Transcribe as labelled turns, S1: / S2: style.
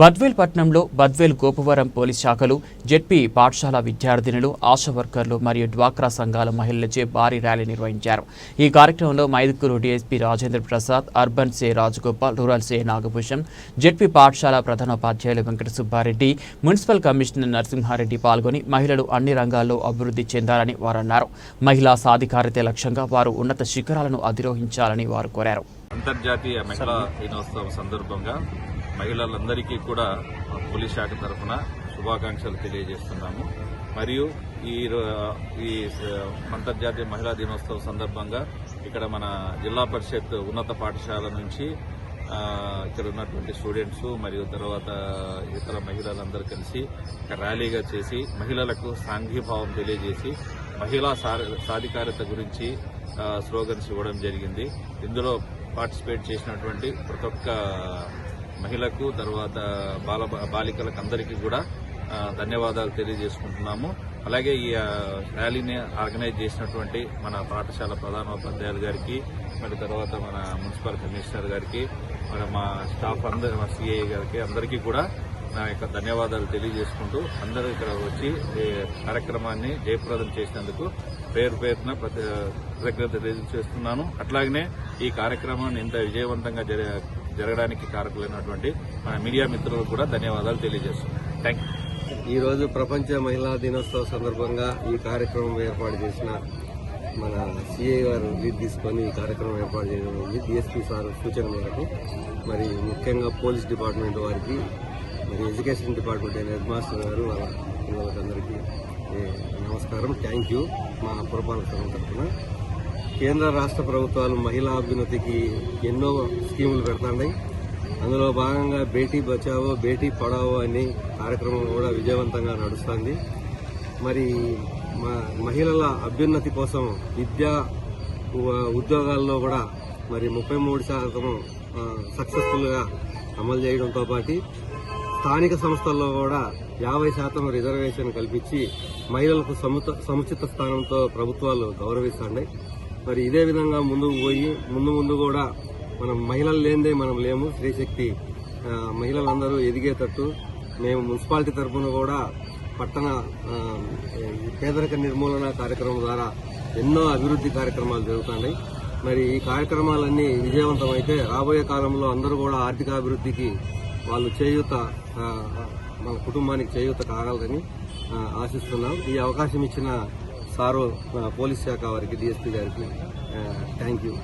S1: బద్వేల్ పట్టణంలో బద్వేల్ గోపవరం పోలీస్ శాఖలు జెడ్పీ పాఠశాల విద్యార్థినులు ఆశా వర్కర్లు మరియు డ్వాక్రా సంఘాల మహిళలచే భారీ ర్యాలీ నిర్వహించారు. ఈ కార్యక్రమంలో మైదుకూరు డీఎస్పీ రాజేంద్ర ప్రసాద్ అర్బన్ సే రాజగోపాల్ రూరల్ సే నాగభూషణ్ జెడ్పీ పాఠశాల ప్రధానోపాధ్యాయులు వెంకట సుబ్బారెడ్డి మున్సిపల్ కమిషనర్ నరసింహారెడ్డి పాల్గొని మహిళలు అన్ని రంగాల్లో అభివృద్ధి చెందాలని వారు అన్నారు మహిళా సాధికారతే లక్ష్యంగా వారు ఉన్నత శిఖరాలను అధిరోహించాలని వారు కోరారు.
S2: అంతర్జాతీయ మహిళా దినోత్సవం సందర్భంగా మహిళలందరికీ కూడా పోలీస్ శాఖ తరఫున శుభాకాంక్షలు తెలియజేస్తున్నాము. మరియు ఈ ఈ అంతర్జాతీయ మహిళా దినోత్సవం సందర్భంగా ఇక్కడ మన జిల్లా పరిషత్ ఉన్నత పాఠశాల నుంచి ఇక్కడ ఉన్నటువంటి స్టూడెంట్స్ మరియు తర్వాత ఇతర మహిళలందరూ కలిసి ఒక ర్యాలీగా చేసి మహిళలకు సాంఘీభావం తెలియజేసి మహిళా సాధికారత గురించి స్లోగన్స్ ఇవ్వడం జరిగింది. ఇందులో పార్టిసిపేట్ చేసినటువంటి ప్రతి ఒక్క మహిళకు తర్వాత బాల బాలికలకు అందరికీ కూడా ధన్యవాదాలు తెలియజేసుకుంటున్నాము. అలాగే ఈ ర్యాలీని ఆర్గనైజ్ చేసినటువంటి మన పాఠశాల ప్రధానోపాధ్యాయులు గారికి మరి తర్వాత మన మున్సిపల్ కమిషనర్ గారికి మరి మా స్టాఫ్ అందరి మా సిఐ గారికి అందరికీ కూడా నా యొక్క ధన్యవాదాలు తెలియజేసుకుంటూ అందరూ ఇక్కడ వచ్చి ఈ కార్యక్రమాన్ని జయప్రదం చేసినందుకు పేరు పేరున ప్రతి కృతజ్ఞత తెలియజేస్తున్నాను. అట్లాగనే ఈ కార్యక్రమాన్ని ఇంత విజయవంతంగా జర జరగడానికి కారకులైనటువంటి మన మీడియా మిత్రులకు కూడా ధన్యవాదాలు తెలియజేస్తున్నాం. థ్యాంక్ యూ
S3: ఈ రోజు ప్రపంచ మహిళా దినోత్సవ సందర్భంగా ఈ కార్యక్రమం ఏర్పాటు చేసిన మన సిఐ గారు లీడ్ తీసుకొని ఈ కార్యక్రమం ఏర్పాటు చేయడం ఉంది. డిఎస్పీ సార్ సూచన మేరకు. మరి ముఖ్యంగా పోలీస్ డిపార్ట్మెంట్ వారికి మరి ఎడ్యుకేషన్ డిపార్ట్మెంట్ అయిన హెడ్ మాస్టర్ గారు వాళ్ళ పిల్లలకందరికీ నమస్కారం. థ్యాంక్ యూ మా పురపాలక సంఘం తరఫున కేంద్ర రాష్ట్ర ప్రభుత్వాలు మహిళా అభ్యున్నతికి ఎన్నో స్కీములు పెడుతున్నాయి అందులో భాగంగా బేటీ బచావో బేటీ పడావో అనే కార్యక్రమం కూడా విజయవంతంగా నడుస్తుంది. మరి మ- మహిళల అభ్యున్నతి కోసం విద్యా ఉద్యోగాల్లో కూడా మరి ముప్పై మూడు శాతం సక్సెస్ఫుల్గా అమలు చేయడంతో పాటు స్థానిక సంస్థల్లో కూడా యాభై శాతం రిజర్వేషన్ కల్పించి మహిళలకు సముత- సముచిత స్థానంతో ప్రభుత్వాలు గౌరవిస్తున్నాయి మరి ఇదే విధంగా ముందుకు పోయి ముందు ముందు కూడా మనం మహిళలు లేనిదే మనం లేము. స్త్రీశక్తి మహిళలందరూ ఎదిగేటట్టు మేము మున్సిపాలిటీ తరఫున కూడా పట్టణ పేదరిక నిర్మూలన కార్యక్రమం ద్వారా ఎన్నో అభివృద్ధి కార్యక్రమాలు జరుగుతున్నాయి. మరి ఈ కార్యక్రమాలన్నీ విజయవంతమైతే రాబోయే కాలంలో అందరూ కూడా ఆర్థికాభివృద్ధికి వాళ్ళు చేయూత మన కుటుంబానికి చేయూత కాగలరని ఆశిస్తున్నాం. ఈ అవకాశం ఇచ్చిన సారు ఆ, పోలీస్ శాఖ వారికి డిఎస్పీ గారికి థ్యాంక్ యూ